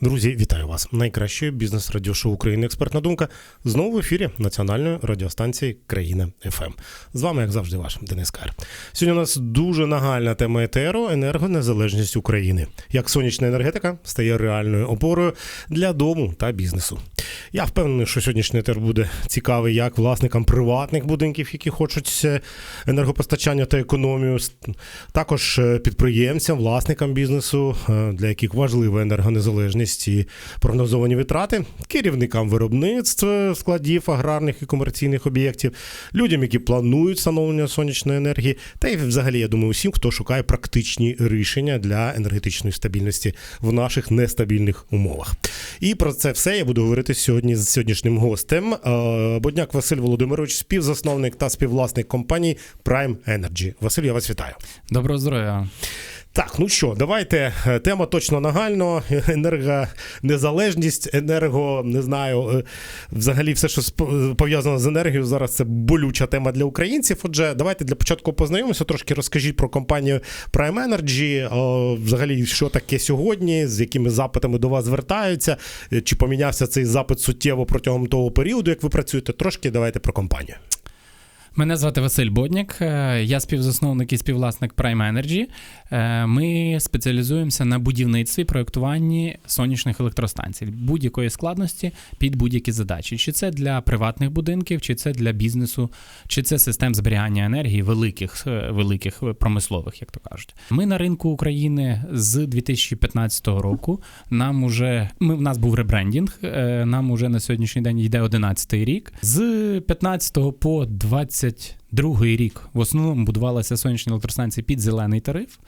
Друзі, вітаю вас! Найкраще бізнес радіошоу України Експертна думка знову в ефірі національної радіостанції Країна ФМ. З вами, як завжди, ваш Денис Кар. Сьогодні у нас дуже нагальна тема етеру енергонезалежність України. Як сонячна енергетика стає реальною опорою для дому та бізнесу. Я впевнений, що сьогоднішній етер буде цікавий як власникам приватних будинків, які хочуть е, енергопостачання та економію, також е, підприємцям, власникам бізнесу, е, для яких важлива енергонезалежність і прогнозовані витрати, керівникам виробництв, складів аграрних і комерційних об'єктів, людям, які планують встановлення сонячної енергії, та й взагалі, я думаю, усім, хто шукає практичні рішення для енергетичної стабільності в наших нестабільних умовах. І про це все я буду говорити сьогодні з сьогоднішнім гостем. Е, Бодняк Василь Володимирович, співзасновник та співвласник компанії Prime Energy. Василь, я вас вітаю. Доброго здоров'я. Так, ну що, давайте. Е, Тема точно нагально. Енергонезалежність, енерго, не знаю, е, взагалі все, що сп- пов'язано з енергією, зараз це болюча тема для українців. Отже, давайте для початку познайомимося, трошки розкажіть про компанію Prime Energy. е, Взагалі, що таке сьогодні, з якими запитами до вас звертаються, е, чи помінявся цей запит суттєво протягом того періоду, як ви працюєте? Трошки давайте про компанію. Мене звати Василь Бодняк, е, я співзасновник і співвласник Prime Energy. Е, Ми спеціалізуємося на будівництві, проєктуванні сонячних електростанцій будь-якої складності під будь-які задачі. Чи це для приватних будинків, чи це для бізнесу, чи це систем зберігання енергії великих, е, великих промислових, як то кажуть. Ми на ринку України з 2015 року. Нам уже ми в нас був ребрендінг. Нам уже на сьогоднішній день йде 11 рік. З 15 по 22 рік в основному будувалися сонячні електростанції під зелений тариф.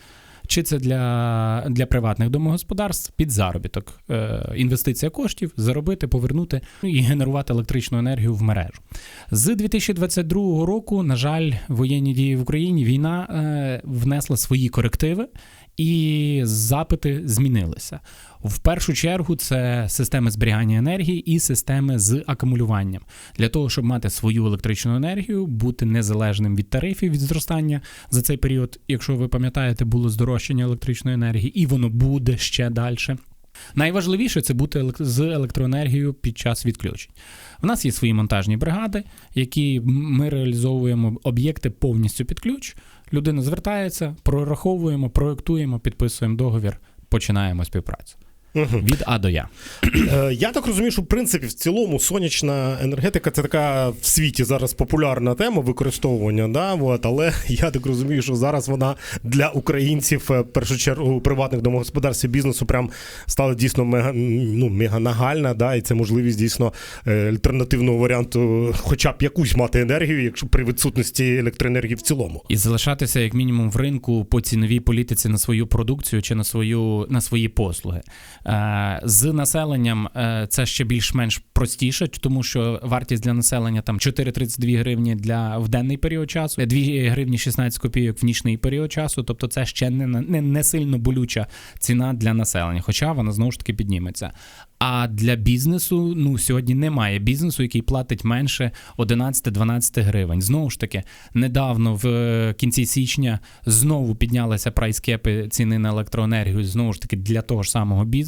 Чи це для, для приватних домогосподарств під заробіток, е, інвестиція коштів, заробити, повернути ну, і генерувати електричну енергію в мережу. З 2022 року, на жаль, воєнні дії в Україні війна е, внесла свої корективи, і запити змінилися. В першу чергу це системи зберігання енергії і системи з акумулюванням для того, щоб мати свою електричну енергію, бути незалежним від тарифів від зростання за цей період. Якщо ви пам'ятаєте, було здорожчання електричної енергії, і воно буде ще далі. Найважливіше це бути з електроенергією під час відключень. У нас є свої монтажні бригади, які ми реалізовуємо об'єкти повністю під ключ. Людина звертається, прораховуємо, проектуємо, підписуємо договір, починаємо співпрацю. Від А до Я. Е, Я так розумію, що в принципі в цілому сонячна енергетика це така в світі зараз популярна тема використовування, да, от, але я так розумію, що зараз вона для українців, е, в першу чергу, приватних домогосподарств і бізнесу, прям стала дійсно мега, ну, мега нагальна, да, і це можливість дійсно е, альтернативного варіанту, хоча б якусь мати енергію, якщо при відсутності електроенергії в цілому. І залишатися як мінімум в ринку по ціновій політиці на свою продукцію чи на свою на свої послуги. Е, З населенням е, це ще більш-менш простіше, тому що вартість для населення там 4,32 гривні для в денний період часу, 2 гривні 16 копійок в нічний період часу. Тобто це ще не, не, не сильно болюча ціна для населення, хоча вона знову ж таки підніметься. А для бізнесу ну сьогодні немає бізнесу, який платить менше 11-12 гривень. Знову ж таки, недавно в е, кінці січня знову піднялися прайскепи ціни на електроенергію. Знову ж таки, для того ж самого бізнесу,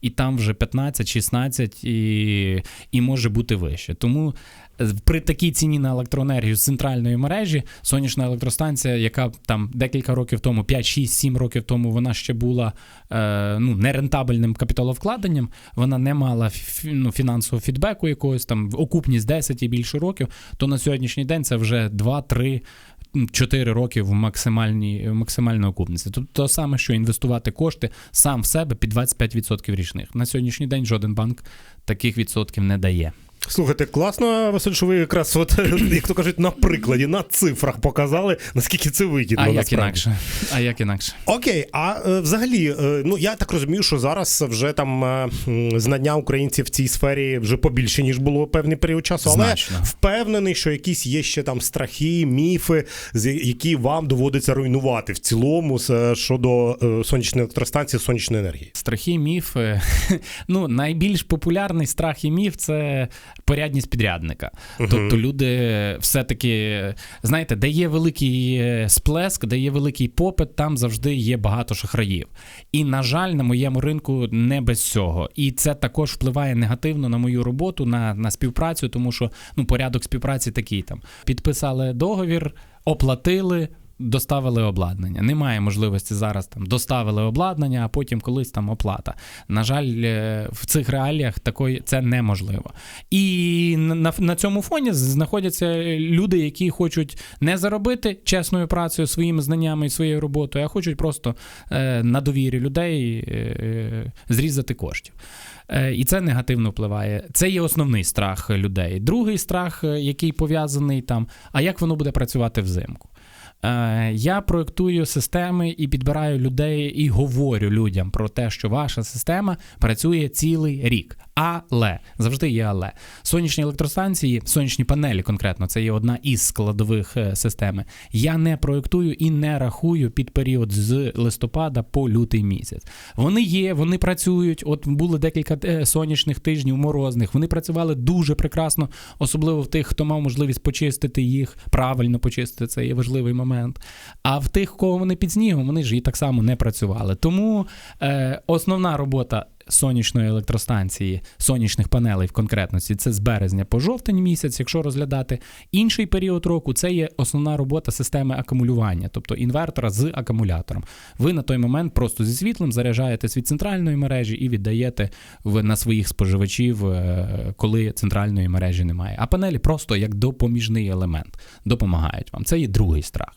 і там вже 15-16 і, і може бути вище. Тому е, при такій ціні на електроенергію з центральної мережі сонячна електростанція, яка там декілька років тому, 5, 6, 7 років тому, вона ще була е, ну, нерентабельним капіталовкладенням, вона не мала ну, фінансового фідбеку якогось там окупність 10 і більше років, то на сьогоднішній день це вже 2, 3, 4 роки в максимальній максимальній окупності. Тобто те саме, що інвестувати кошти сам в себе під 25% річних. На сьогоднішній день жоден банк таких відсотків не дає. Слухайте, класно, Василь, що ви якраз, от, як то кажуть, на прикладі, на цифрах показали, наскільки це вигідно. А як насправді. інакше? А як інакше? Окей, а е, взагалі, е, ну я так розумію, що зараз вже там е, знання українців в цій сфері вже побільше, ніж було певний період часу. Але Значно. впевнений, що якісь є ще там страхи, міфи, які вам доводиться руйнувати в цілому щодо сонячної електростанції, сонячної енергії. Страхи, міфи. Ну, найбільш популярний страх і міф це порядність підрядника. Тобто люди все-таки, знаєте, де є великий е, сплеск, де є великий попит, там завжди є багато шахраїв. І, на жаль, на моєму ринку не без цього. І це також впливає негативно на мою роботу, на, на співпрацю, тому що ну, порядок співпраці такий там. Підписали договір, оплатили. Доставили обладнання. Немає можливості зараз там доставили обладнання, а потім колись там оплата. На жаль, е, в цих реаліях такої це неможливо. І на, на, цьому фоні знаходяться люди, які хочуть не заробити чесною працею, своїми знаннями і своєю роботою, а хочуть просто е, на довірі людей е, е, зрізати коштів. Е, І це негативно впливає. Це є основний страх людей. Другий страх, який пов'язаний там, а як воно буде працювати взимку. Е, Я проектую системи і підбираю людей і говорю людям про те, що ваша система працює цілий рік. Але завжди є але. Сонячні електростанції, сонячні панелі конкретно, це є одна із складових е, системи. Я не проектую і не рахую під період з листопада по лютий місяць. Вони є, вони працюють. От були декілька е, сонячних тижнів, морозних. Вони працювали дуже прекрасно, особливо в тих, хто мав можливість почистити їх, правильно почистити. Це є важливий момент. А в тих, кого вони під снігом, вони ж і так само не працювали. Тому е, основна робота. Сонячної електростанції, сонячних панелей в конкретності це з березня по жовтень місяць, якщо розглядати. Інший період року це є основна робота системи акумулювання, тобто інвертора з акумулятором. Ви на той момент просто зі світлом заряджаєтесь від центральної мережі і віддаєте на своїх споживачів, е, коли центральної мережі немає. А панелі просто як допоміжний елемент допомагають вам. Це є другий страх.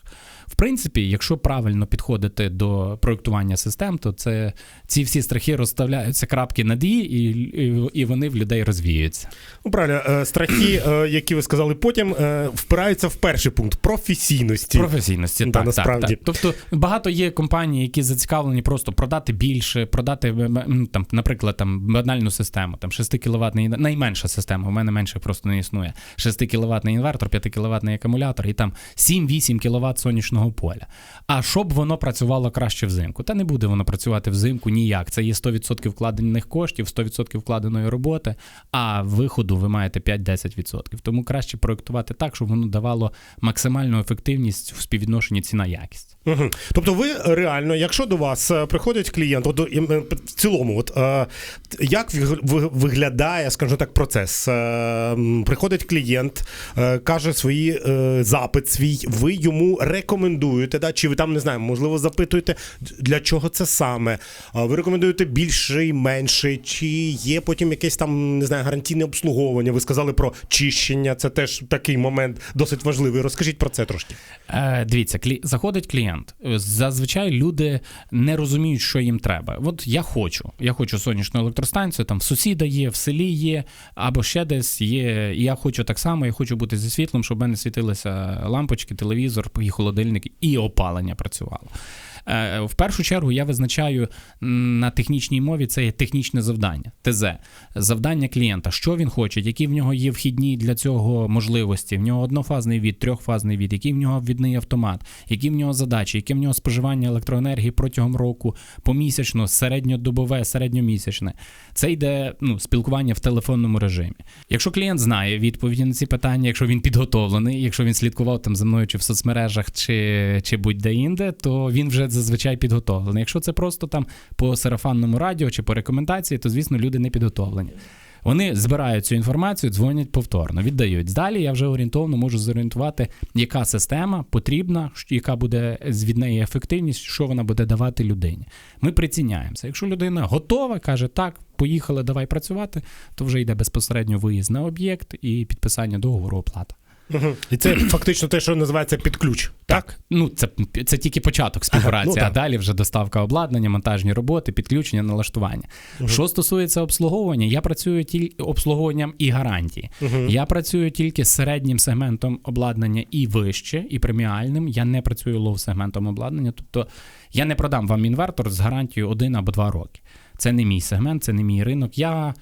В принципі, якщо правильно підходити до проектування систем, то це ці всі страхи розставляються крапки над «і», і, і, і вони в людей розвіються. Ну, правильно, е, страхи, е, які ви сказали потім, е, впираються в перший пункт професійності. Професійності, Да, так, насправді. так, так. Тобто багато є компаній, які зацікавлені просто продати більше, продати там, наприклад, там банальну систему, там 6 кВт, найменша система, у мене менше просто не існує. 6 кВт інвертор, 5 кВт акумулятор і там 7-8 кВт сонячного поля. А щоб воно працювало краще взимку? Та не буде воно працювати взимку ніяк. Це є 100% вкладених коштів, 100% вкладеної роботи, а виходу ви маєте 5-10%. Тому краще проектувати так, щоб воно давало максимальну ефективність в співвідношенні ціна-якість. Угу. Тобто, ви реально, якщо до вас е, приходить клієнт, от, в цілому, от, е, як виглядає, скажімо так, процес? Е, приходить клієнт, каже свої е, запит свій, ви йому рекомендуєте, да? чи ви там не знаю, можливо, запитуєте, для чого це саме? Ви рекомендуєте більший, менший, чи є потім якесь там не знаю, гарантійне обслуговування? Ви сказали про чищення, це теж такий момент досить важливий. Розкажіть про це трошки. Е, дивіться, клі... заходить клієнт. Зазвичай люди не розуміють, що їм треба. От я хочу. Я хочу сонячну електростанцію, там в сусіда є, в селі є, або ще десь є. Я хочу так само, я хочу бути зі світлом, щоб в мене світилися лампочки, телевізор, і холодильник, і опалення працювало. Е, В першу чергу я визначаю на технічній мові це є технічне завдання, ТЗ, завдання клієнта, що він хоче, які в нього є вхідні для цього можливості. В нього однофазний від, трьохфазний від, який в нього ввідний автомат, які в нього задачі, яке в нього споживання електроенергії протягом року, помісячно, середньодобове, середньомісячне. Це йде ну, спілкування в телефонному режимі. Якщо клієнт знає відповіді на ці питання, якщо він підготовлений, якщо він слідкував там за мною чи в соцмережах, чи, чи будь-де інде, то він вже зазвичай підготовлений. Якщо це просто там по сарафанному радіо чи по рекомендації, то звісно люди не підготовлені. Вони збирають цю інформацію, дзвонять повторно, віддають. Далі я вже орієнтовно можу зорієнтувати, яка система потрібна, яка буде від неї ефективність, що вона буде давати людині. Ми приціняємося. Якщо людина готова, каже, так, поїхали, давай працювати, то вже йде безпосередньо виїзд на об'єкт і підписання договору оплата. Угу. І це фактично те, що називається під ключ. Так? Ну, це, це тільки початок співпраці, ну, а далі вже доставка обладнання, монтажні роботи, підключення, налаштування. Що стосується обслуговування, я працюю тільки обслуговуванням і гарантії. Я працюю тільки з середнім сегментом обладнання і вище, і преміальним. Я не працюю лоу-сегментом обладнання. Тобто я не продам вам інвертор з гарантією один або два роки. Це не мій сегмент, це не мій ринок. Я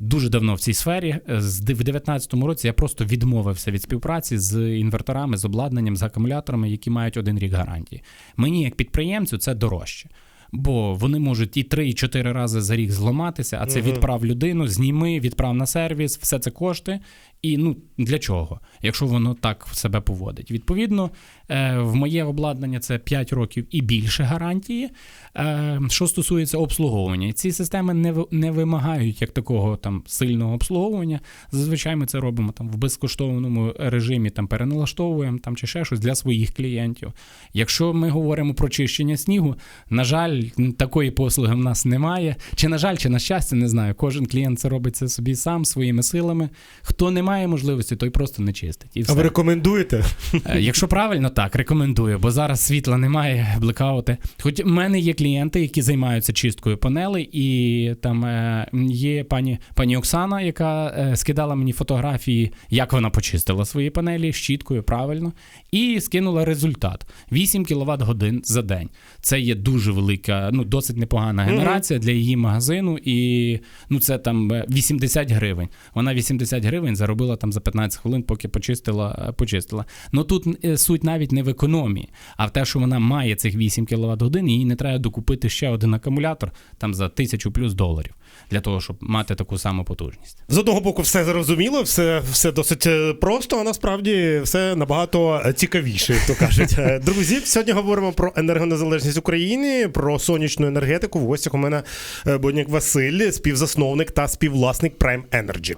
дуже давно в цій сфері. Е, З дев- 2019 році я просто відмовився від співпраці з інверторами, з обладнанням, з акумуляторами, які мають один рік гарантії. Мені, як підприємцю, це дорожче. Бо вони можуть і 3, і 4 рази за рік зламатися, а це відправ людину, зніми, відправ на сервіс, все це кошти. І ну для чого, якщо воно так себе поводить? Відповідно, е, в моє обладнання це 5 років і більше гарантії. Е, що стосується обслуговування, ці системи не, не вимагають як такого там сильного обслуговування. Зазвичай ми це робимо там в безкоштовному режимі, там переналаштовуємо там чи ще щось для своїх клієнтів. Якщо ми говоримо про чищення снігу, на жаль, такої послуги в нас немає. Чи на жаль, чи на щастя, не знаю. Кожен клієнт це робить це собі сам своїми силами. Хто не має можливості, той просто не чистить. І А ви рекомендуєте? Е, Якщо правильно, так, рекомендую, бо зараз світла немає, блекаути. Хоч в мене є клієнти, які займаються чисткою панелей, і там е, є пані, пані Оксана, яка е, скидала мені фотографії, як вона почистила свої панелі щіткою правильно, і скинула результат: 8 кВт годин за день. Це є дуже велика, ну досить непогана генерація для її магазину, і ну це там е, 80 гривень. Вона 80 гривень заробила там за 15 хвилин, поки почистила. е, почистила. Ну тут е, суть навіть не в економії, а в те, що вона має цих 8 кВт годин, їй не треба докупити ще один акумулятор там за тисячу плюс доларів для того, щоб мати таку саму потужність. З одного боку, все зрозуміло, все, все досить е, просто, а насправді все набагато е, цікавіше, як то кажуть. Е, Друзі, сьогодні говоримо про енергонезалежність України, про сонячну енергетику. В гостях у мене Бодняк Василь, співзасновник та співвласник Prime Energy.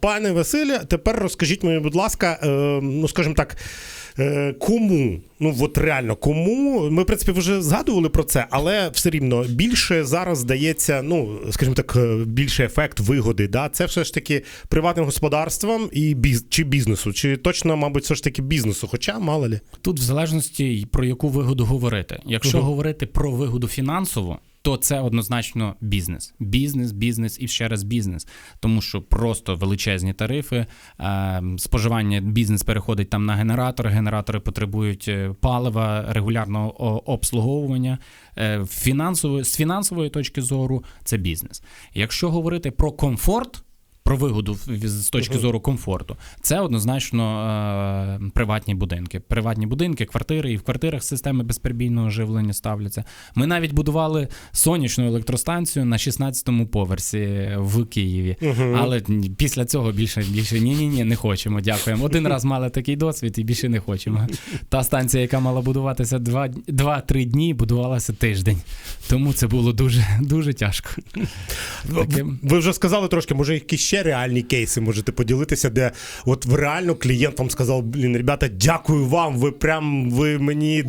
Пане Василе, тепер розкажіть мені, будь ласка, ну скажімо так. Е, Кому, ну от реально, кому ми в принципі вже згадували про це, але все рівно більше зараз здається, ну скажімо так, е, більше ефект вигоди. Да? Це все ж таки приватним господарствам і біз, чи бізнесу, чи точно, мабуть, все ж таки бізнесу, хоча мало лі. Тут в залежності про яку вигоду говорити. Якщо Мгм. говорити про вигоду фінансову, то це однозначно бізнес. Бізнес, бізнес і ще раз бізнес. Тому що просто величезні тарифи, е, споживання бізнес переходить там на генератори. Генератори потребують е, палива, регулярного обслуговування. Е, фінансово, з фінансової точки зору це бізнес. Якщо говорити про комфорт. Про вигоду з точки зору комфорту, це однозначно е, приватні будинки. Приватні будинки, квартири, і в квартирах системи безперебійного живлення ставляться. Ми навіть будували сонячну електростанцію на 16-му поверсі в Києві. Але після цього більше більше ні, ні, ні, не хочемо. Дякуємо. Один раз мали такий досвід і більше не хочемо. Та станція, яка мала будуватися 2-3 дні, будувалася тиждень. Тому це було дуже дуже тяжко. Ви вже сказали трошки, може, якісь ще реальні кейси можете поділитися, де от реально клієнт вам сказав: блін, ребята, дякую вам, ви прям ви мені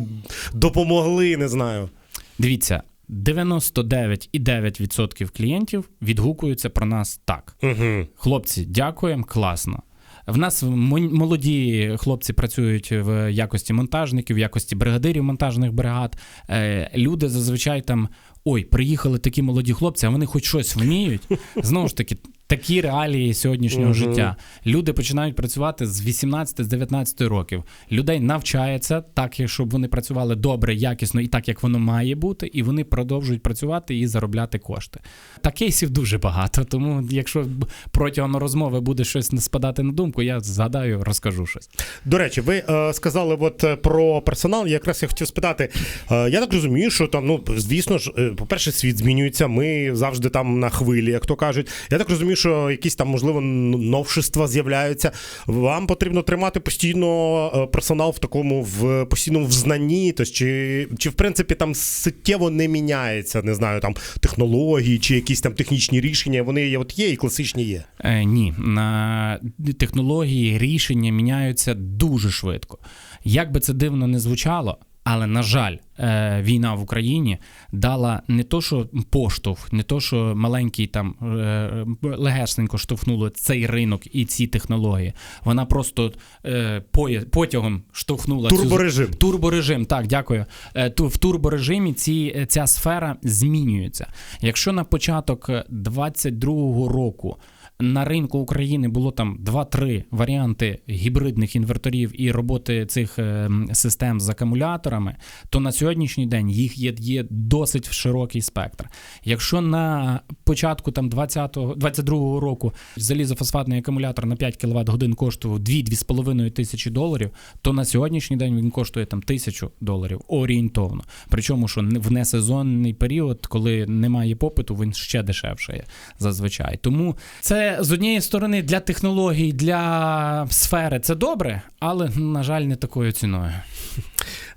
допомогли, не знаю. Дивіться, 99,9% клієнтів відгукуються про нас так. Угу. Хлопці, дякуємо, класно. В нас мо- молоді хлопці працюють в якості монтажників, в якості бригадирів монтажних бригад. Е, люди зазвичай там. Ой, приїхали такі молоді хлопці, а вони хоч щось вміють. Знову ж таки, такі реалії сьогоднішнього Мгм. життя. Люди починають працювати з 18-19 років. Людей навчається так, щоб вони працювали добре, якісно і так, як воно має бути, і вони продовжують працювати і заробляти кошти. Та кейсів дуже багато. Тому, якщо протягом розмови буде щось спадати на думку, я згадаю, розкажу щось. До речі, ви е, сказали от е, про персонал. Якраз я хотів спитати. Е, я так розумію, що там, ну звісно ж, е, по-перше, світ змінюється. Ми завжди там на хвилі, як то кажуть. Я так розумію, що якісь там можливо новшества з'являються. Вам потрібно тримати постійно е, персонал в такому в постійному взнанні. Тобто, чи, чи в принципі там суттєво не міняється, не знаю, там технології чи якісь там технічні рішення. Вони є, от є і класичні є. Е, ні, на технології рішення міняються дуже швидко. Як би це дивно не звучало, але на жаль, е, війна в Україні дала не то, що поштовх, не то, що маленький там е, легесенько штовхнуло цей ринок і ці технології. Вона просто е, потягом штовхнула цю- Турборежим. Турборежим, так, дякую. Ту- В турборежимі ці, ця сфера змінюється. Якщо на початок 22-го року на ринку України було там 2-3 варіанти гібридних інверторів і роботи цих е, систем з акумуляторами, то на сьогоднішній день їх є, є досить широкий спектр. Якщо на початку там 20-го, 22-го року залізофосфатний акумулятор на 5 кВт годин коштував 2-2,5 тисячі доларів, то на сьогоднішній день він коштує там тисячу доларів орієнтовно. Причому, що в несезонний період, коли немає попиту, він ще дешевшає зазвичай. Тому це з однієї сторони для технологій, для сфери це добре, але на жаль, не такою ціною.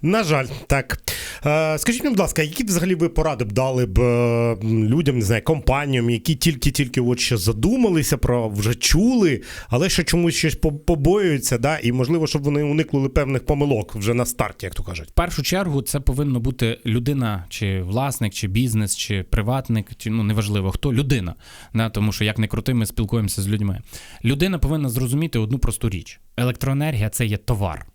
На жаль, так. Е, скажіть мені, будь ласка, які взагалі ви поради б дали б е, людям, не знаю, компаніям, які тільки-тільки от ще задумалися про вже чули, але ще чомусь щось побоюються, да? і можливо, щоб вони уникнули певних помилок вже на старті, як то кажуть. В першу чергу це повинно бути людина, чи власник, чи бізнес, чи приватник, чи ну неважливо хто людина. Да? Тому що як не крути, ми спілкуємося з людьми. Людина повинна зрозуміти одну просту річ: електроенергія це є товар,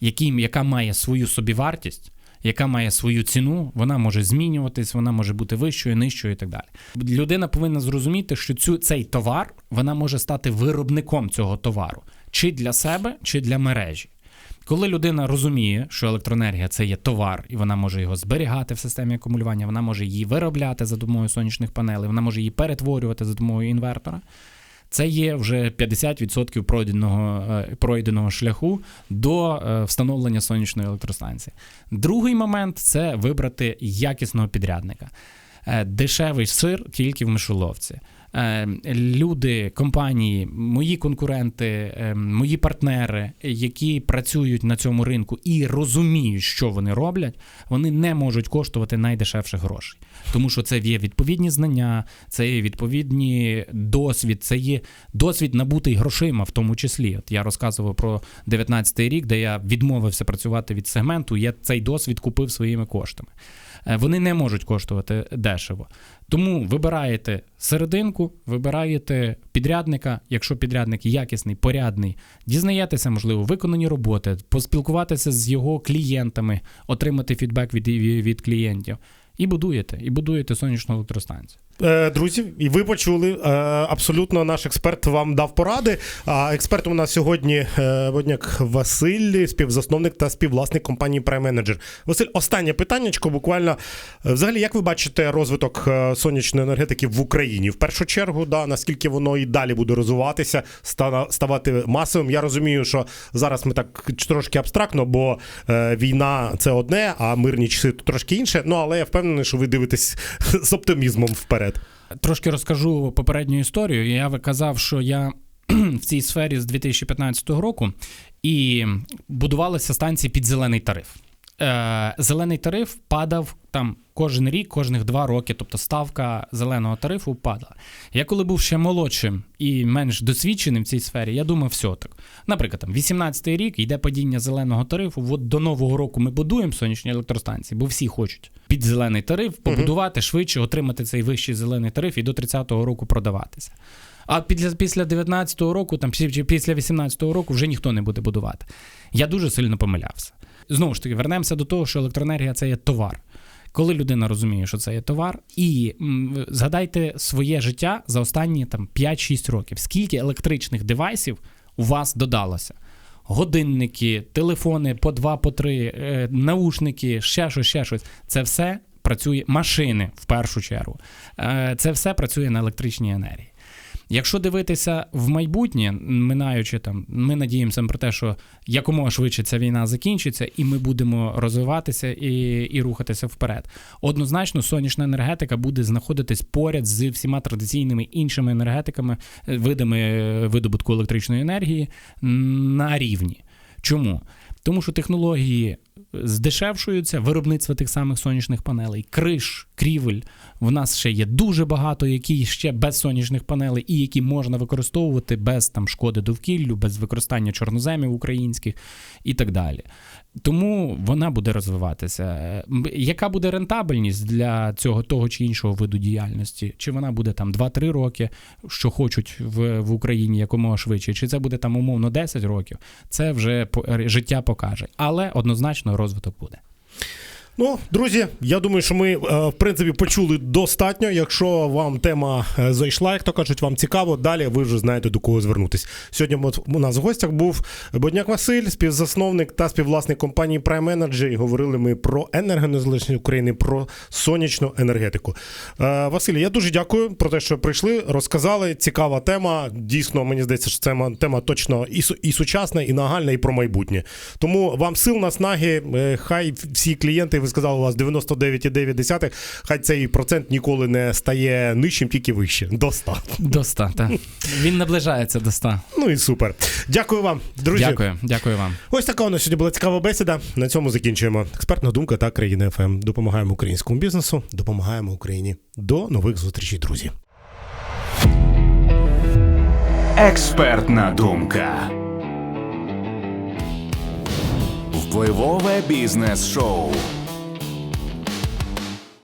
який, яка має свою собівартість. Яка має свою ціну, вона може змінюватись, вона може бути вищою, нижчою і так далі. Людина повинна зрозуміти, що цю, цей товар вона може стати виробником цього товару чи для себе, чи для мережі. Коли людина розуміє, що електроенергія це є товар, і вона може його зберігати в системі акумулювання, вона може її виробляти за допомогою сонячних панелей, вона може її перетворювати за допомогою інвертора. Це є вже 50% пройденого, е, пройденого шляху до е, встановлення сонячної електростанції. Другий момент це вибрати якісного підрядника. Е, Дешевий сир тільки в мишоловці. Е, Люди, компанії, мої конкуренти, е, мої партнери, які працюють на цьому ринку і розуміють, що вони роблять, вони не можуть коштувати найдешевших грошей. Тому що це є відповідні знання, це є відповідні досвід, це є досвід набутий грошима, в тому числі. От я розказував про 19-й рік, де я відмовився працювати від сегменту. Я цей досвід купив своїми коштами. Е, Вони не можуть коштувати дешево. Тому вибираєте серединку, вибираєте підрядника. Якщо підрядник якісний, порядний, дізнаєтеся, можливо, виконані роботи, поспілкуватися з його клієнтами, отримати фідбек від, від клієнтів. І будуєте, і будуєте сонячну електростанцію. Е, Друзі, і ви почули. е, Абсолютно наш експерт вам дав поради. А експертом у нас сьогодні е, Водняк Василь, співзасновник та співвласник компанії Prime Manager. Василь, останнє питаннячко. Буквально взагалі, як ви бачите розвиток сонячної енергетики в Україні? В першу чергу, да, наскільки воно і далі буде розвиватися, ста- ставати масовим. Я розумію, що зараз ми так трошки абстрактно, бо війна це одне, а мирні часи трошки інше. Ну але я впевнений, що ви дивитесь з оптимізмом вперед. Трошки розкажу попередню історію. Я казав, що я в цій сфері з 2015 року і будувалися станції під зелений тариф. Е, Зелений тариф падав там кожен рік, кожних два роки, тобто ставка зеленого тарифу падала. Я коли був ще молодшим і менш досвідченим в цій сфері, я думав, все так. Наприклад, там 18-й рік йде падіння зеленого тарифу. От до нового року ми будуємо сонячні електростанції, бо всі хочуть під зелений тариф побудувати швидше, отримати цей вищий зелений тариф і до 30-го року продаватися. А після, після 19-го року, там чи після 18-го року вже ніхто не буде будувати. Я дуже сильно помилявся. Знову ж таки, вернемося до того, що електроенергія це є товар. Коли людина розуміє, що це є товар, і м, згадайте своє життя за останні там 5-6 років. Скільки електричних девайсів у вас додалося? Годинники, телефони по два, по три, е, наушники, ще щось, ще щось. Це все працює машини в першу чергу. Е, Це все працює на електричній енергії. Якщо дивитися в майбутнє, минаючи там, ми надіємося про те, що якомога швидше ця війна закінчиться, і ми будемо розвиватися і, і рухатися вперед. Однозначно, сонячна енергетика буде знаходитись поряд з всіма традиційними іншими енергетиками, е, видами е, видобутку електричної енергії на рівні. Чому? Тому що технології здешевшуються, виробництво тих самих сонячних панелей, криш, крівель. В нас ще є дуже багато, які ще без сонячних панелей, і які можна використовувати без там шкоди довкіллю, без використання чорноземів українських і так далі. Тому вона буде розвиватися. Е, Яка буде рентабельність для цього того чи іншого виду діяльності? Чи вона буде там 2-3 роки, що хочуть в, в Україні якомога швидше, чи це буде там умовно 10 років? Це вже по- життя покаже. Але однозначно розвиток буде. Ну, друзі, я думаю, що ми е, в принципі почули достатньо. Якщо вам тема е, зайшла, як то кажуть, вам цікаво, далі ви вже знаєте до кого звернутись. Сьогодні у нас в гостях був Бодняк Василь, співзасновник та співвласник компанії Prime Energy. Говорили ми про енергонезалежність України, про сонячну енергетику. Е, Василь, я дуже дякую про те, що прийшли, розказали. Цікава тема. Дійсно, мені здається, що це тема точно і, сучасна, і нагальна, і про майбутнє. Тому вам сил наснаги. Хай всі клієнти, ви сказали, у вас 99,9, хай цей процент ніколи не стає нижчим, тільки вище. До 100. До 100, так. Він наближається до 100. Ну і супер. Дякую вам, друзі. Дякую, дякую вам. Ось така у нас сьогодні була цікава бесіда. На цьому закінчуємо. Експертна думка та країна ФМ. Допомагаємо українському бізнесу, допомагаємо Україні. До нових зустрічей, друзі. Експертна думка. Впливове бізнес шоу.